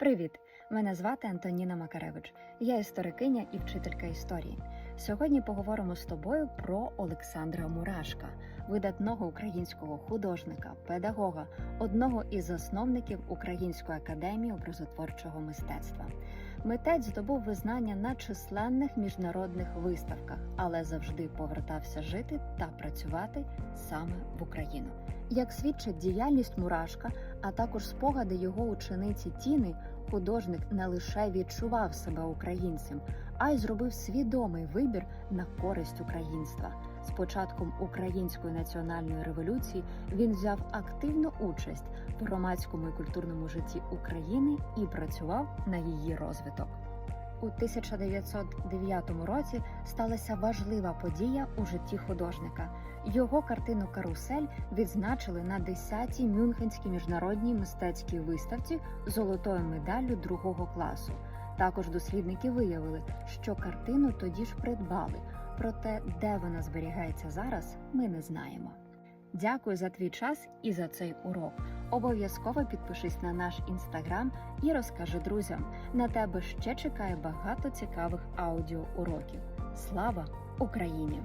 Привіт! Мене звати Антоніна Макаревич. Я історикиня і вчителька історії. Сьогодні поговоримо з тобою про Олександра Мурашка, видатного українського художника, педагога, одного із засновників Української академії образотворчого мистецтва. Митець здобув визнання на численних міжнародних виставках, але завжди повертався жити та працювати саме в Україну. Як свідчить діяльність Мурашка, а також спогади його учениці Тіни, художник не лише відчував себе українцем, а й зробив свідомий вибір на користь українства. З початком української національної революції він взяв активну участь в громадському і культурному житті України і працював на її розвиток. У 1909 році сталася важлива подія у житті художника. Його картину Карусель відзначили на 10-й Мюнхенській міжнародній мистецькій виставці золотою медаллю другого класу. Також дослідники виявили, що картину тоді ж придбали, проте де вона зберігається зараз, ми не знаємо. Дякую за твій час і за цей урок. Обов'язково підпишись на наш інстаграм і розкажи друзям. На тебе ще чекає багато цікавих аудіоуроків. Слава Україні!